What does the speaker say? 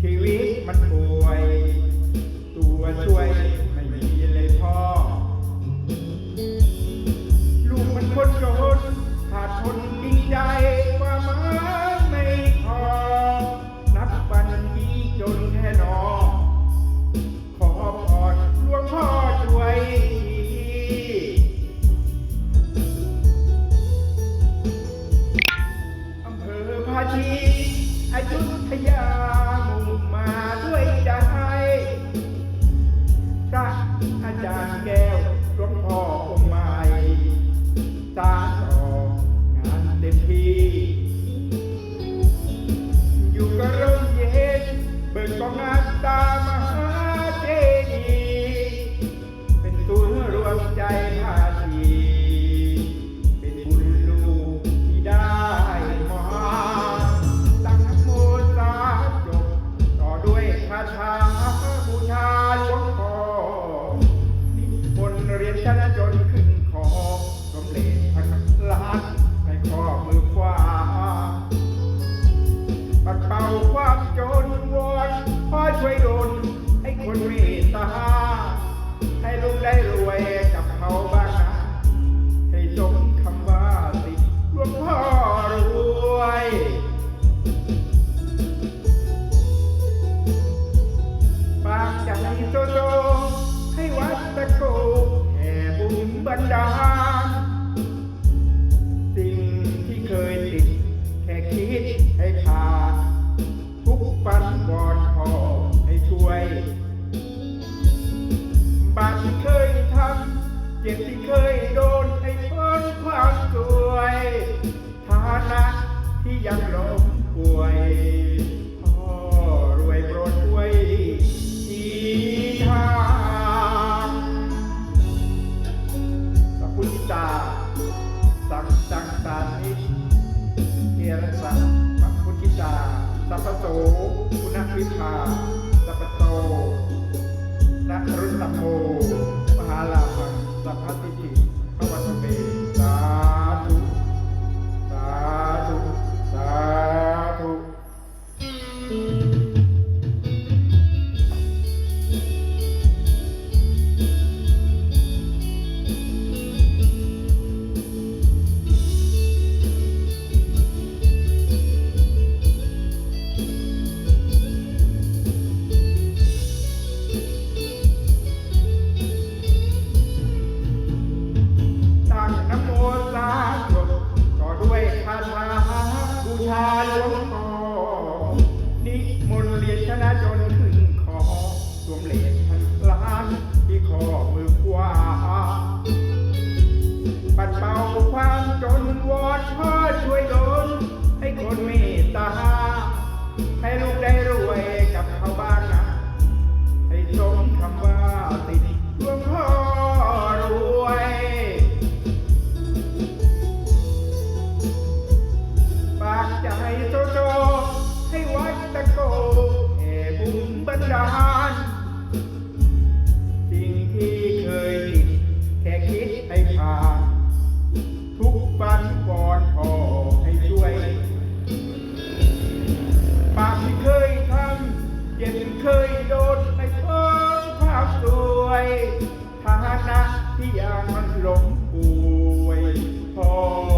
ชีวิตมันป่วย ตัวช่วยไม่มีเลยพ่อ ลูกมันคนจนขาดทนจริงใจความหมายไม่พอ นับวันนี้จนแค่นอ ขอพอรหลวงพ่อช่วยอำเภอพาชี จานแก้วรถพ่อองค์ใหม่สารต่องานเต็มที่ อยู่ก็ร่มเย็นเปิดกองงานตามหาเจดีย์เป็นตัวรวมใจพาทีเป็นบุญลูกที่ได้มาตั้งโมสาจบต่อด้วยคาถา ให้ลูกได้รวยกับเขาบ้าง จ็บที่เคยโดนให้พ้นความสวยฐานะที่ยังล้มป่วยพ่อรวยโปรดช่วยทีทางสัพพุทธาสังสังสานิเทระสังมัคคุทิตา สัพโสคุณวิภาสัพโตนะรุตตโม ชาบูชาหลวงพ่อ รานสิ่งที่เคยติดแค่คิดให้ผ่าน ทุกปันก่อนพอให้ช่วยปากที่เคยทำเย็นเคยโดนใม่เพิ่มความสวยฐานะที่ยังมันหลงป่วยพอ